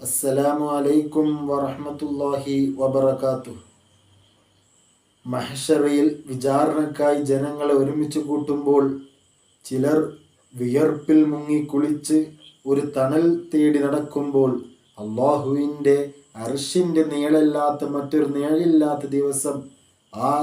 അസ്സലാമു അലൈക്കും വറഹമത്തല്ലാഹി വബർക്കാത്തു മഹഷറയിൽ വിചാരണക്കായി ജനങ്ങളെ ഒരുമിച്ച് കൂട്ടുമ്പോൾ ചിലർ വിയർപ്പിൽ മുങ്ങി കുളിച്ച് ഒരു തണൽ തേടി നടക്കുമ്പോൾ അള്ളാഹുവിന്റെ അർഷിന്റെ നീളല്ലാത്ത മറ്റൊരു നിഴലില്ലാത്ത ദിവസം ആ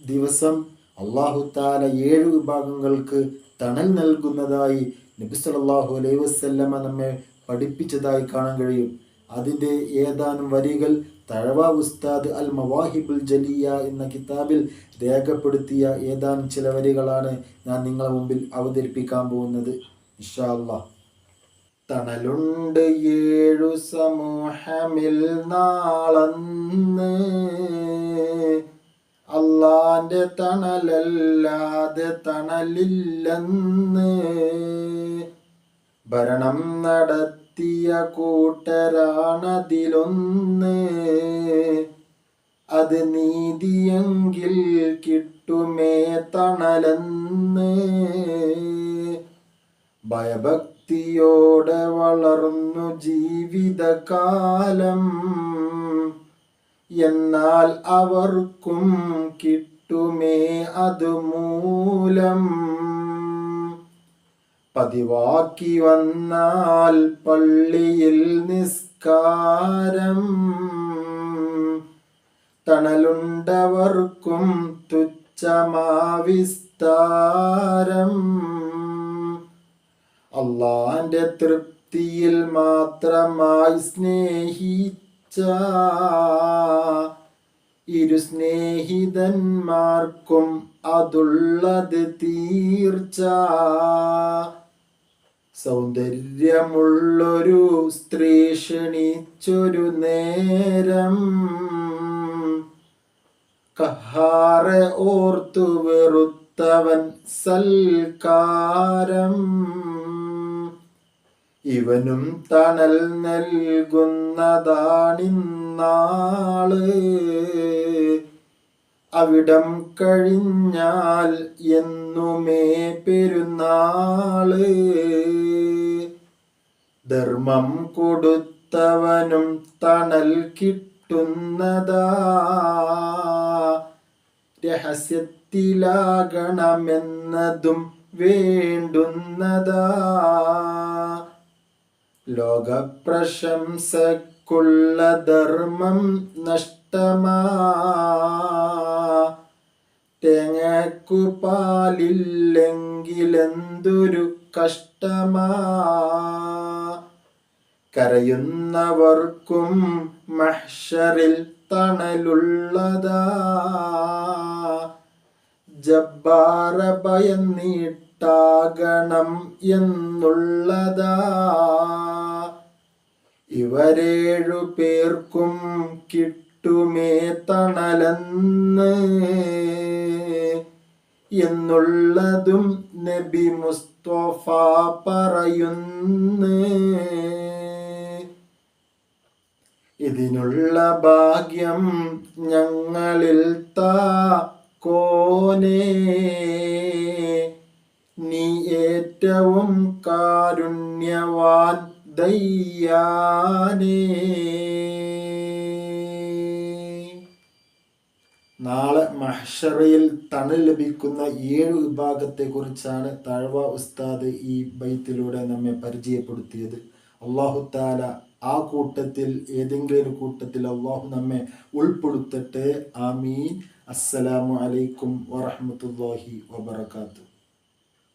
ദിവസം അള്ളാഹു താല ഏഴ് വിഭാഗങ്ങൾക്ക് തണൽ നൽകുന്നതായി നബി സല്ലല്ലാഹു അലൈഹി വസല്ലമ നമ്മെ പഠിപ്പിച്ചതായി കാണാൻ കഴിയും. അതിന്റെ ഏതാനും വരികൾ തഴവ ഉസ്താദ് അൽ മവാഹിബുൽ ജലിയ എന്ന കിതാബിൽ രേഖപ്പെടുത്തിയ ഏതാനും ചില വരികളാണ് ഞാൻ നിങ്ങളെ മുമ്പിൽ അവതരിപ്പിക്കാൻ പോകുന്നത്. ഇഷാല്ല തണലുണ്ട് ഏഴു സമൂഹമിൽ നാളന്ന്. അള്ളാന്റെ തണലല്ലാതെ തണലില്ലെന്ന്. ഭരണം നടത്തിയ കൂട്ടരാണതിലൊന്ന്. അത് നീതിയെങ്കിൽ കിട്ടുമേ തണലെന്ന്. ഭയഭക്തിയോടെ വളർന്നു ജീവിതകാലം. എന്നാൽ അവർക്കും കിട്ടുമേ അതുമൂലം. പതിവാക്കി വന്നാൽ പള്ളിയിൽ നിസ്കാരം. തണലുണ്ടവർക്കും തുച്ഛമാവിസ്താരം. അള്ളാന്റെ തൃപ്തിയിൽ മാത്രമായി സ്നേഹിച്ച ഇരു സ്നേഹിതന്മാർക്കും അതുള്ളത് തീർച്ച. സൗന്ദര്യമുള്ളൊരു സ്ത്രീ ക്ഷണിച്ചൊരു നേരം. കഹാറെ ഓർത്തു വെറുത്തവൻ സൽക്കാരം. ഇവനും തണൽ നൽകുന്നതാണിന്നാൾ. അവിടം കഴിഞ്ഞാൽ എന്നുമേ പെരുന്നാൾ. ധർമ്മം കൊടുത്തവനും തണൽ കിട്ടുന്നതാ. രഹസ്യത്തിലാകണമെന്നതും വേണ്ടുന്നതാ. ലോകപ്രശംസക്കുള്ള ധർമ്മം നഷ്ടമാ തേങ്ങക്കു പാലില്ലെങ്കിലെന്തൊരു കഷ്ടമാ. കരയുന്നവർക്കും മഹ്ഷറിൽ തണലുള്ളതാ. ജബ്ബാറ ഭയന്നിട്ടാകണം എന്നുള്ളതാ. ഇവരേഴു പേർക്കും കിട്ടുമേ തണലെന്ന് എന്നുള്ളതും നബി മുസ്തഫ പറയുന്നു. ഇതിനുള്ള ഭാഗ്യം ഞങ്ങളിൽ താ കോനേ. നീ ഏറ്റവും കാരുണ്യവാൻ ദയ്യാനേ നാളെ മഹ്ഷറയിൽ തണൽ ലഭിക്കുന്ന ഏഴ് വിഭാഗത്തെക്കുറിച്ചാണ് തഴവ ഉസ്താദ് ഈ ബൈത്തിലൂടെ നമ്മെ പരിചയപ്പെടുത്തിയത്. അള്ളാഹു താല ആ കൂട്ടത്തിൽ ഏതെങ്കിലും ഒരു കൂട്ടത്തിൽ അള്ളാഹു നമ്മെ ഉൾപ്പെടുത്തട്ടെ. ആമീൻ. അസ്സലാമു അലൈക്കും വറഹമത്തല്ലാഹി വബർക്കാത്തു